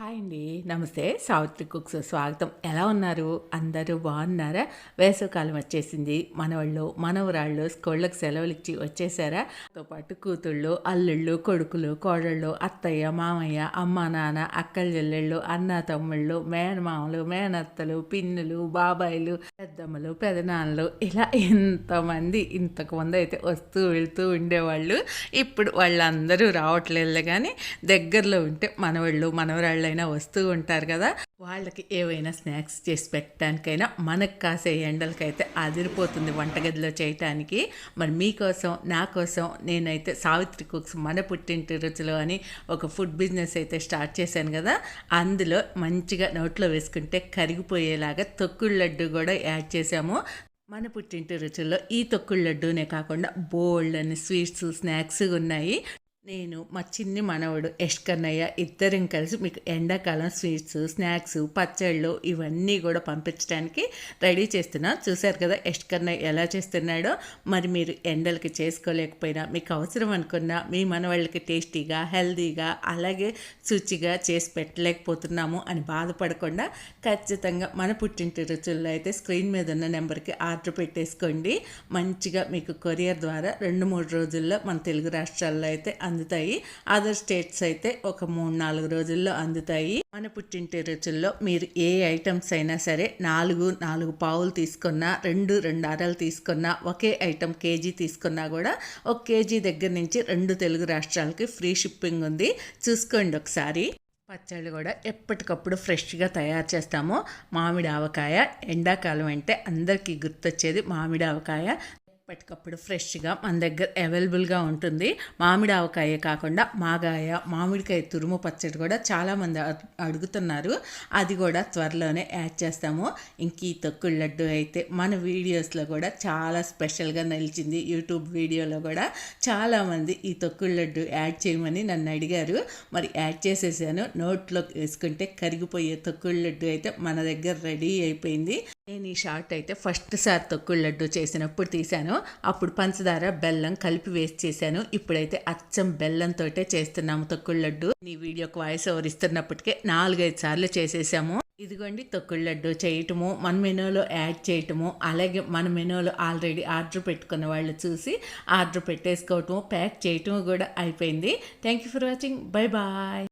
Hi అండి. నమస్తే. Savitri cooks స్వాగతం. ఎలా ఉన్నారు? అందరూ బాగున్నారా? వేసవకాలం వచ్చేసింది. మనవాళ్ళు మనవరాళ్ళు స్కూళ్ళకి సెలవులు ఇచ్చి వచ్చేసారా? తో పాటు కూతుళ్ళు అల్లుళ్ళు కొడుకులు కోడళ్ళు అత్తయ్య మామయ్య అమ్మ నాన్న అక్కల చెల్లెళ్ళు అన్న తమ్ముళ్ళు మేనమామలు మేనత్తలు పిన్నులు బాబాయిలు పెద్దమ్మలు పెదనాన్నలు. ఇలా ఎంతమంది ఇంతకు ముందు అయితే వస్తూ వెళ్తూ ఉండేవాళ్ళు. ఇప్పుడు వాళ్ళందరూ రావట్లేదు కానీ దగ్గరలో ఉంటే మనవాళ్ళు మనవరాళ్ళు ఎవరైనా వస్తూ ఉంటారు కదా వాళ్ళకి ఏవైనా స్నాక్స్ చేసి పెట్టడానికైనా మనకు కాసే ఎండలకైతే అదిరిపోతుంది వంటగదిలో చేయటానికి. మరి మీకోసం నా కోసం నేనైతే సావిత్రి కుక్స్ మన పుట్టింటి రుచులు అని ఒక ఫుడ్ బిజినెస్ అయితే స్టార్ట్ చేశాను కదా అందులో మంచిగా నోట్లో వేసుకుంటే కరిగిపోయేలాగా తొక్కుడు లడ్డు కూడా యాడ్ చేసాము మన పుట్టింటి రుచుల్లో ఈ తొక్కుడు లడ్డూనే కాకుండా బోల్డ్ అని స్వీట్స్ స్నాక్స్ ఉన్నాయి. నేను మా చిన్ని మనవడు యష్కర్ణయ్య ఇద్దరం కలిసి మీకు ఎండాకాలం స్వీట్స్ స్నాక్స్ పచ్చళ్ళు ఇవన్నీ కూడా పంపించడానికి రెడీ చేస్తున్నా. చూశారు కదా యష్కర్ణయ్య ఎలా చేస్తున్నాడో. మరి మీరు ఎండలకి చేసుకోలేకపోయినా మీకు అవసరం అనుకున్నా మీ మనవాళ్ళకి టేస్టీగా హెల్తీగా అలాగే శుచిగా చేసి పెట్టలేకపోతున్నాము అని బాధపడకుండా ఖచ్చితంగా మన పుట్టింటి రుచుల్లో అయితే స్క్రీన్ మీద ఉన్న నెంబర్కి ఆర్డర్ పెట్టేసుకోండి. మంచిగా మీకు కొరియర్ ద్వారా రెండు మూడు రోజుల్లో మన తెలుగు రాష్ట్రాల్లో అయితే అందుతాయి. అదర్ స్టేట్స్ అయితే ఒక మూడు నాలుగు రోజుల్లో అందుతాయి. మన పుట్టింటి రుచుల్లో మీరు ఏ ఐటమ్స్ అయినా సరే నాలుగు నాలుగు పావులు తీసుకున్నా రెండు రెండు అరలు తీసుకున్నా ఒకే ఐటమ్ కేజీ తీసుకున్నా కూడా ఒక కేజీ దగ్గర నుంచి రెండు తెలుగు రాష్ట్రాలకి ఫ్రీ షిప్పింగ్ ఉంది. చూసుకోండి ఒకసారి. పచ్చళ్ళు కూడా ఎప్పటికప్పుడు ఫ్రెష్గా తయారు చేస్తాము. మామిడి ఆవకాయ ఎండాకాలం అంటే అందరికీ గుర్తొచ్చేది మామిడి ఆవకాయ. ఎప్పటికప్పుడు ఫ్రెష్గా మన దగ్గర అవైలబుల్గా ఉంటుంది. మామిడి ఆవకాయ కాకుండా మాగాయ మామిడికాయ తురుము పచ్చడి కూడా చాలామంది అడుగుతున్నారు. అది కూడా త్వరలోనే యాడ్ చేస్తాము. ఇంక ఈ తొక్కుడు లడ్డు అయితే మన వీడియోస్లో కూడా చాలా స్పెషల్గా నిలిచింది. యూట్యూబ్ వీడియోలో కూడా చాలామంది ఈ తొక్కుడు లడ్డు యాడ్ చేయమని నన్ను అడిగారు. మరి యాడ్ చేసేసాను. నోట్లో వేసుకుంటే కరిగిపోయే తొక్కుడు లడ్డు అయితే మన దగ్గర రెడీ అయిపోయింది. నేను ఈ షార్ట్ అయితే ఫస్ట్ సార్ తొక్కుడు లడ్డు చేసినప్పుడు తీశాను. అప్పుడు పంచదార బెల్లం కలిపి వేస్ట్ చేశాను. ఇప్పుడైతే అచ్చం బెల్లంతో చేస్తున్నాము తొక్కుడు లడ్డు. ఈ వీడియోకి వాయిస్ ఓవర్ ఇస్తున్నప్పటికే నాలుగైదు సార్లు చేసేసాము. ఇదిగోండి తొక్కుడు లడ్డు చేయటము మన మెనూలో యాడ్ చేయటము అలాగే మన మెనూలో ఆల్రెడీ ఆర్డర్ పెట్టుకున్న వాళ్ళు చూసి ఆర్డర్ పెట్టేసుకోవటము ప్యాక్ చేయటము కూడా అయిపోయింది. Thank you for watching bye bye